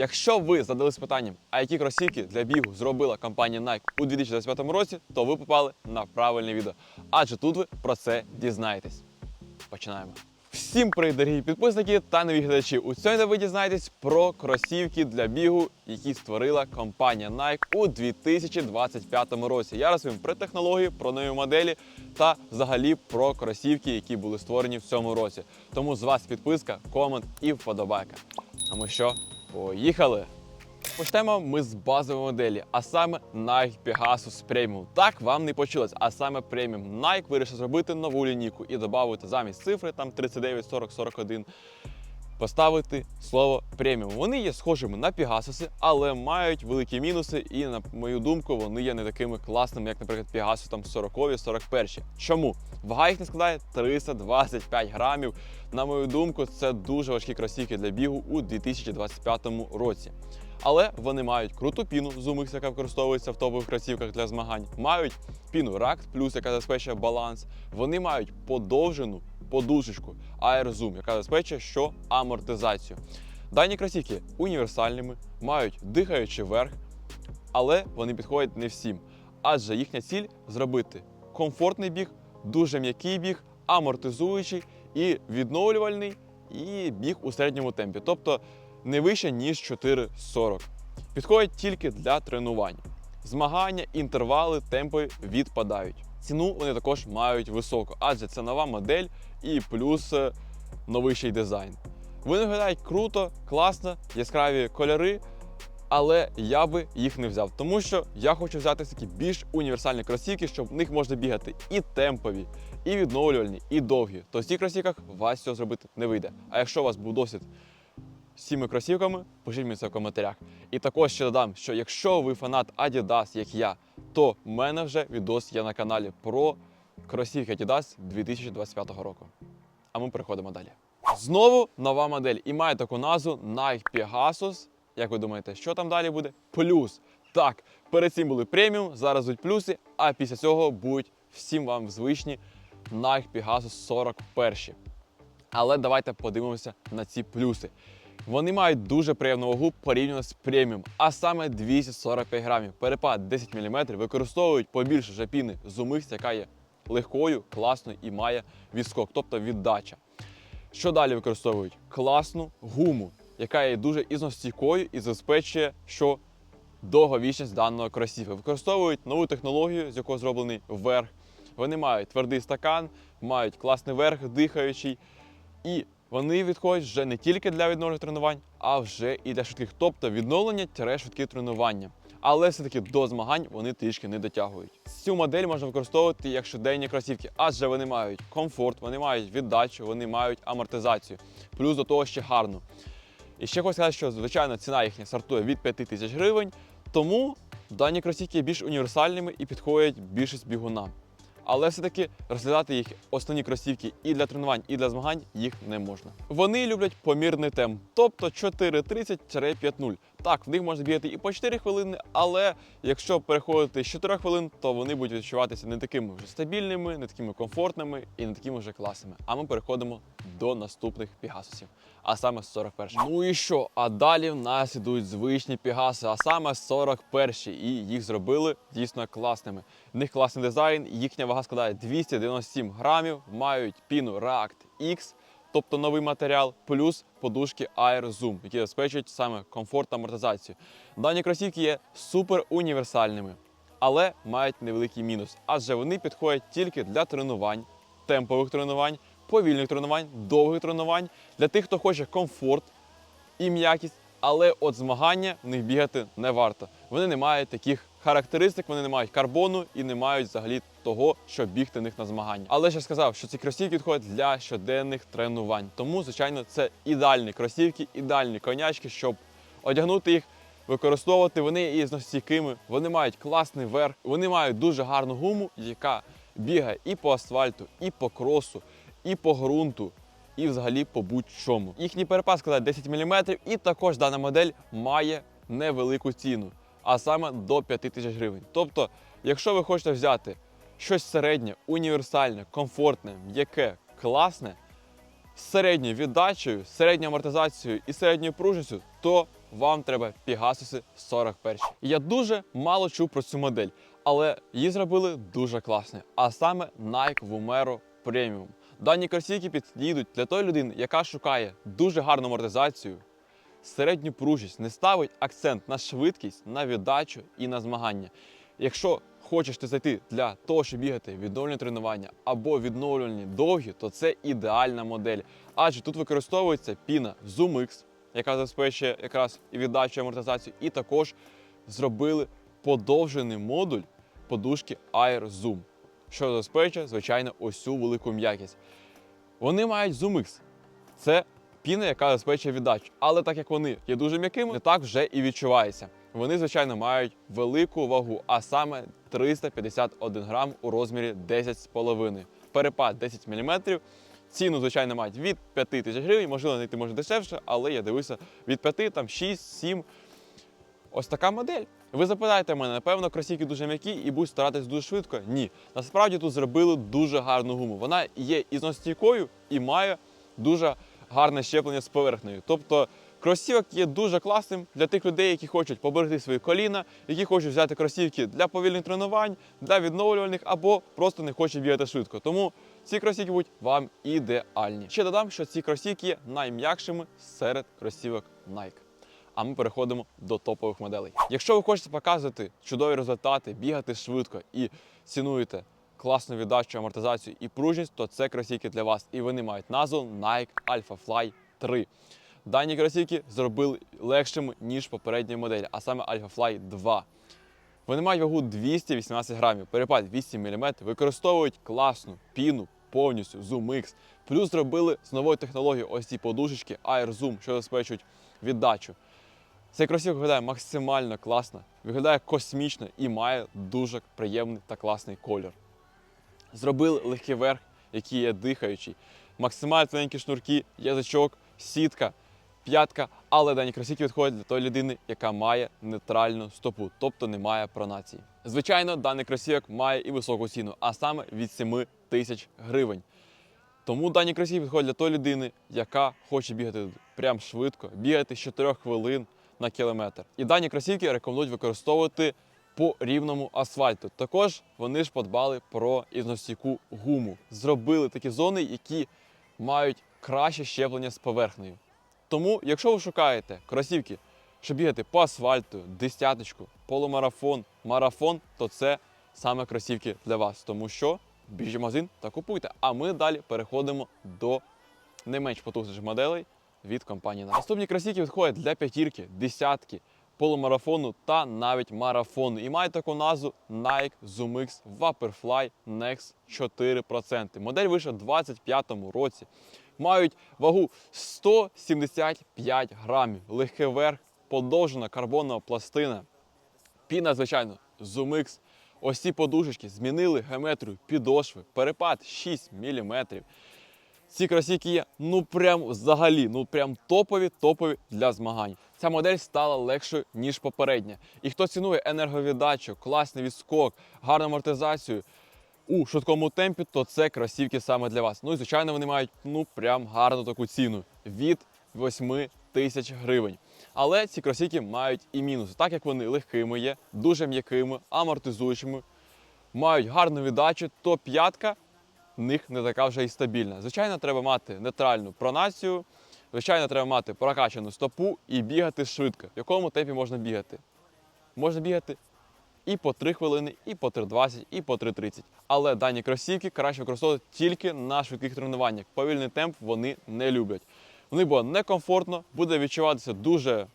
Якщо ви задались питанням, а які кросівки для бігу зробила компанія Nike у 2025 році, то ви попали на правильне відео. Адже тут ви про це дізнаєтесь. Починаємо. Всім привіт, дорогі підписники та нові глядачі. У цьому ви дізнаєтесь про кросівки для бігу, які створила компанія Nike у 2025 році. Я розповім про технології, про нові моделі та взагалі про кросівки, які були створені в цьому році. Тому з вас підписка, комент і вподобайка. А ми що? Поїхали! Почнемо ми з базової моделі, а саме Nike Pegasus Premium. Так вам не почулось, а саме Premium. Nike вирішив зробити нову лінійку і додати замість цифри там 39, 40, 41 поставити слово преміум. Вони є схожими на Pegasus, але мають великі мінуси, і, на мою думку, вони є не такими класними, як, наприклад, Pegasus там 40 41 Чому? Вага їх не складає 325 грамів. На мою думку, це дуже важкі кросівки для бігу у 2025 році. Але вони мають круту піну ZoomX, яка використовується в топових кросівках для змагань. Мають піну Ract Plus, яка забезпечує баланс. Вони мають подовжену подушечку AirZoom, яка забезпечує що амортизацію. Дані кросівки універсальними, мають дихаючий верх, але вони підходять не всім. Адже їхня ціль зробити комфортний біг, дуже м'який біг, амортизуючий і відновлювальний, і біг у середньому темпі, тобто не вище ніж 4,40. Підходять тільки для тренувань. Змагання, інтервали, темпи відпадають. Ціну вони також мають високу, адже це нова модель і плюс е, новий дизайн. Вони виглядають круто, класно, яскраві кольори, але я би їх не взяв, тому що я хочу взяти такі більш універсальні кросівки, щоб в них можна бігати і темпові, і відновлювальні, і довгі. То в цих кросівках вас цього зробити не вийде. А якщо у вас був досвід з кросівками, пишіть мені це в коментарях. І також ще додам, що якщо ви фанат Adidas, як я, то в мене вже відос є на каналі про кросівки Adidas 2025 року. А ми переходимо далі. Знову нова модель і має таку назву Nike Pegasus. Як ви думаєте, що там далі буде? Плюс. Так, перед цим були преміум, зараз будуть плюси, а після цього будуть всім вам звичні Nike Pegasus 41. Але давайте подивимося на ці плюси. Вони мають дуже приємну вагу порівняно з преміум, а саме 245 грамів. Перепад 10 мм використовують побільше жапіни ZoomX, яка є легкою, класною і має відскок, тобто віддача. Що далі використовують? Класну гуму, яка є дуже ізностійкою і забезпечує, що довговічність даного кросівка. Використовують нову технологію, з якого зроблений верх. Вони мають твердий стакан, мають класний верх, дихаючий. І вони відходять вже не тільки для відновлення тренувань, а вже і для швидких, тобто відновлення швидкі тренування. Але все-таки до змагань вони трішки не дотягують. Цю модель можна використовувати як щоденні кросівки, адже вони мають комфорт, вони мають віддачу, вони мають амортизацію. Плюс до того ще гарно. І ще хочу сказати, що звичайно ціна їхня стартує від 5 тисяч гривень, тому дані кросівки більш універсальними і підходять більшість бігунам. Але все-таки розглядати їх основні кросівки і для тренувань, і для змагань їх не можна. Вони люблять помірний темп, тобто 4.30-5.0. Так, в них можна бігати і по 4 хвилини, але якщо переходити з 4 хвилин, то вони будуть відчуватися не такими вже стабільними, не такими комфортними і не такими вже класними. А ми переходимо до наступних пігасусів, а саме 41. Ну і що? А далі в нас ідуть звичні пігаси, а саме 41 і їх зробили дійсно класними. В них класний дизайн, їхня вага складає 297 грамів, мають піну React X, тобто новий матеріал, плюс подушки Air Zoom, які забезпечують саме комфорт та амортизацію. Дані кросівки є супер універсальними, але мають невеликий мінус, адже вони підходять тільки для тренувань, темпових тренувань, повільних тренувань, довгих тренувань, для тих, хто хоче комфорт і м'якість, але от змагання в них бігати не варто. Вони не мають таких характеристик, вони не мають карбону і не мають взагалі того, щоб бігти них на змагання. Але ще сказав, що ці кросівки підходять для щоденних тренувань. Тому, звичайно, це ідеальні кросівки, ідеальні конячки, щоб одягнути їх. Використовувати вони є зностійкими, вони мають класний верх, вони мають дуже гарну гуму, яка бігає і по асфальту, і по кросу, і по ґрунту, і взагалі по будь-чому. Їхній перепад складає 10 мм, і також дана модель має невелику ціну, а саме до 5 тисяч гривень. Тобто, якщо ви хочете взяти щось середнє, універсальне, комфортне, м'яке, класне, з середньою віддачею, середньою амортизацією і середньою пружністю, то вам треба Pegasus 41. І я дуже мало чув про цю модель, але її зробили дуже класно. А саме Nike Vomero Premium. Дані кросівки підійдуть для тої людини, яка шукає дуже гарну амортизацію, середню пружність, не ставить акцент на швидкість, на віддачу і на змагання. Якщо хочеш ти зайти для того, щоб бігати відновлені тренування або відновлювальні довгі, то це ідеальна модель. Адже тут використовується піна ZoomX, яка забезпечує якраз і віддачу і амортизацію, і також зробили подовжений модуль подушки Air Zoom, що забезпечує, звичайно, ось цю велику м'якість. Вони мають ZoomX. Це піна, яка забезпечує віддачу. Але так як вони є дуже м'якими, не так вже і відчувається. Вони, звичайно, мають велику вагу, а саме 351 грам у розмірі 10,5. Перепад 10 мм. Ціну, звичайно, мають від 5 тисяч гривень, можливо, знайти може дешевше, але я дивився від 5, там 6, 7. Ось така модель. Ви запитаєте мене, напевно, кросівки дуже м'які і будуть старатись дуже швидко. Ні. Насправді тут зробили дуже гарну гуму. Вона є і зносостійкою і має дуже гарне щеплення з поверхнею. Тобто кросівок є дуже класним для тих людей, які хочуть поберегти свої коліна, які хочуть взяти кросівки для повільних тренувань, для відновлювальних або просто не хочуть бігати швидко. Тому ці кросівки будуть вам ідеальні. Ще додам, що ці кросівки є найм'якшими серед кросівок Nike. А ми переходимо до топових моделей. Якщо ви хочете показувати чудові результати, бігати швидко і цінуєте класну віддачу, амортизацію і пружність, то це кросівки для вас. І вони мають назву Nike Alpha Fly 3. Дані кросівки зробили легшими, ніж попередні моделі, а саме Alpha Fly 2. Вони мають вагу 218 грамів, перепад 8 мм, використовують класну піну повністю Zoom X. Плюс зробили з новою технологією ось ці подушечки Air Zoom, що забезпечують віддачу. Цей кросівок виглядає максимально класно, виглядає космічно і має дуже приємний та класний колір. Зробили легкий верх, який є дихаючий, максимально тоненькі шнурки, язичок, сітка, п'ятка, але дані кросівки відходять для тої людини, яка має нейтральну стопу, тобто не має пронації. Звичайно, даний кросівок має і високу ціну, а саме від 7 тисяч гривень. Тому дані кросівки підходять для тої людини, яка хоче бігати прям швидко, бігати з 4 хвилин на кілометр. І дані кросівки рекомендують використовувати по рівному асфальту. Також вони ж подбали про ізносійку гуму. Зробили такі зони, які мають краще щеплення з поверхнею. Тому, якщо ви шукаєте кросівки, щоб бігати по асфальту, десяточку, полумарафон, марафон, то це саме кросівки для вас. Тому що біжіть в магазин та купуйте. А ми далі переходимо до не менш потужних моделей від компанії Наступні кросівки відходять для п'ятірки, десятки, полумарафону та навіть марафону. І мають таку назву Nike Zoom X Vaporfly Next 4%. Модель вийшла у 2025 році. Мають вагу 175 грамів, легкий верх, подовжена карбонова пластина. Піна, звичайно, Zoom X. Ось ці подушечки змінили геометрію підошви, перепад 6 мм. Ці кросівки є ну прям взагалі, ну прям топові, топові для змагань. Ця модель стала легшою, ніж попередня. І хто цінує енерговіддачу, класний відскок, гарну амортизацію у швидкому темпі, то це кросівки саме для вас. Ну і звичайно, вони мають ну прям гарну таку ціну від 8 тисяч гривень. Але ці кросівки мають і мінуси, так як вони легкими є, дуже м'якими, амортизуючими, мають гарну віддачу, то п'ятка в них не така вже і стабільна. Звичайно, треба мати нейтральну пронацію, звичайно, треба мати прокачану стопу і бігати швидко. В якому темпі можна бігати? Можна бігати і по 3 хвилини, і по 3.20, і по 3.30. Але дані кросівки краще використовувати тільки на швидких тренуваннях. Повільний темп вони не люблять. В них буде некомфортно, буде відчуватися дуже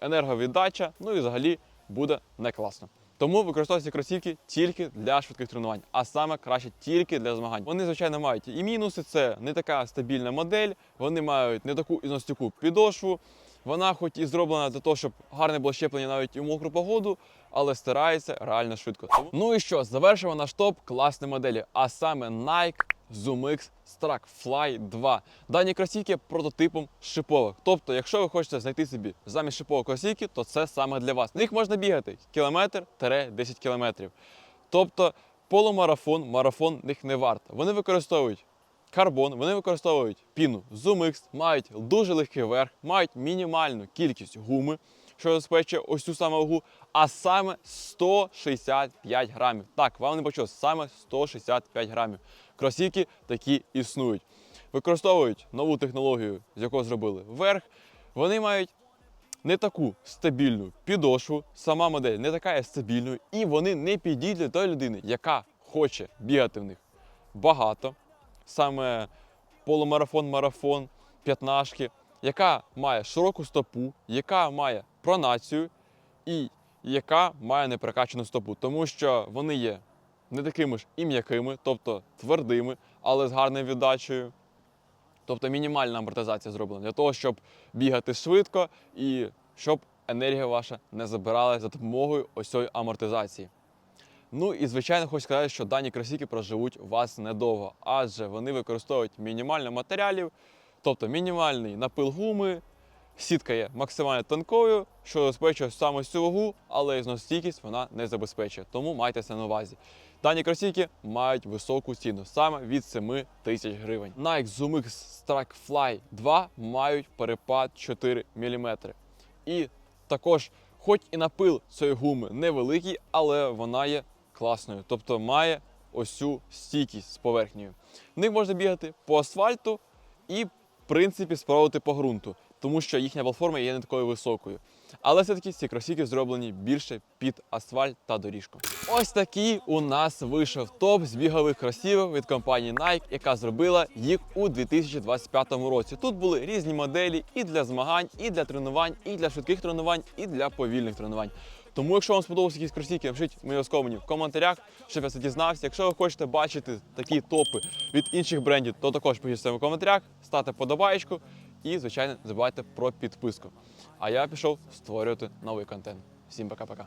енерговіддача, ну і взагалі буде не класно. Тому використовуйте кросівки тільки для швидких тренувань, а саме краще тільки для змагань. Вони, звичайно, мають і мінуси, це не така стабільна модель, вони мають не таку ізностійку підошву. Вона, хоч і зроблена для того, щоб гарне було щеплення навіть у мокру погоду, але стирається реально швидко. Ну і що, завершимо наш топ класні моделі, а саме Nike Zoom X Strack Fly 2. Дані кросівки прототипом шипових. Тобто, якщо ви хочете знайти собі замість шипової кросівки, то це саме для вас. На них можна бігати кілометр-10 кілометрів. Тобто полумарафон, марафон них не варто. Вони використовують карбон, вони використовують піну Zoom X, мають дуже легкий верх, мають мінімальну кількість гуми. що забезпечує ось цю саме вагу, а саме 165 грамів. Так, вам не почулось, саме 165 грамів. Кросівки такі існують. Використовують нову технологію, з якого зробили верх. Вони мають не таку стабільну підошву, сама модель не така є стабільною, і вони не підійдуть тої людини, яка хоче бігати в них багато, саме полумарафон, марафон, п'ятнашки, яка має широку стопу, яка має пронацію і яка має неперекачану стопу, тому що вони є не такими ж і м'якими, тобто твердими, але з гарною віддачею. Тобто мінімальна амортизація зроблена для того, щоб бігати швидко і щоб енергія ваша не забирала за допомогою ось цієї амортизації. Ну і звичайно хочу сказати, що дані кросівки проживуть у вас недовго, адже вони використовують мінімально матеріалів, тобто мінімальний напил гуми, сітка є максимально тонкою, що забезпечує саме цю вагу, але зносостійкість вона не забезпечує. Тому майте це на увазі. Дані кросівки мають високу ціну, саме від 7 тисяч гривень. Nike Zoom X Strike Fly 2 мають перепад 4 мм. І також, хоч і напил цієї гуми невеликий, але вона є класною, тобто має ось стійкість з поверхнею. В них можна бігати по асфальту і, в принципі, спробувати по ґрунту, тому що їхня платформа є не такою високою. Але все-таки ці кросівки зроблені більше під асфальт та доріжку. Ось такий у нас вийшов топ з бігових кросівок від компанії Nike, яка зробила їх у 2025 році. Тут були різні моделі і для змагань, і для тренувань, і для швидких тренувань, і для повільних тренувань. Тому, якщо вам сподобалися якісь кросівки, напишіть обов'язково мені в коментарях, щоб я це дізнався. Якщо ви хочете бачити такі топи від інших брендів, то також пишіть в коментарях, ставте подобаєчку і, звичайно, не забувайте про підписку. А я пішов створювати новий контент. Всім пока-пока.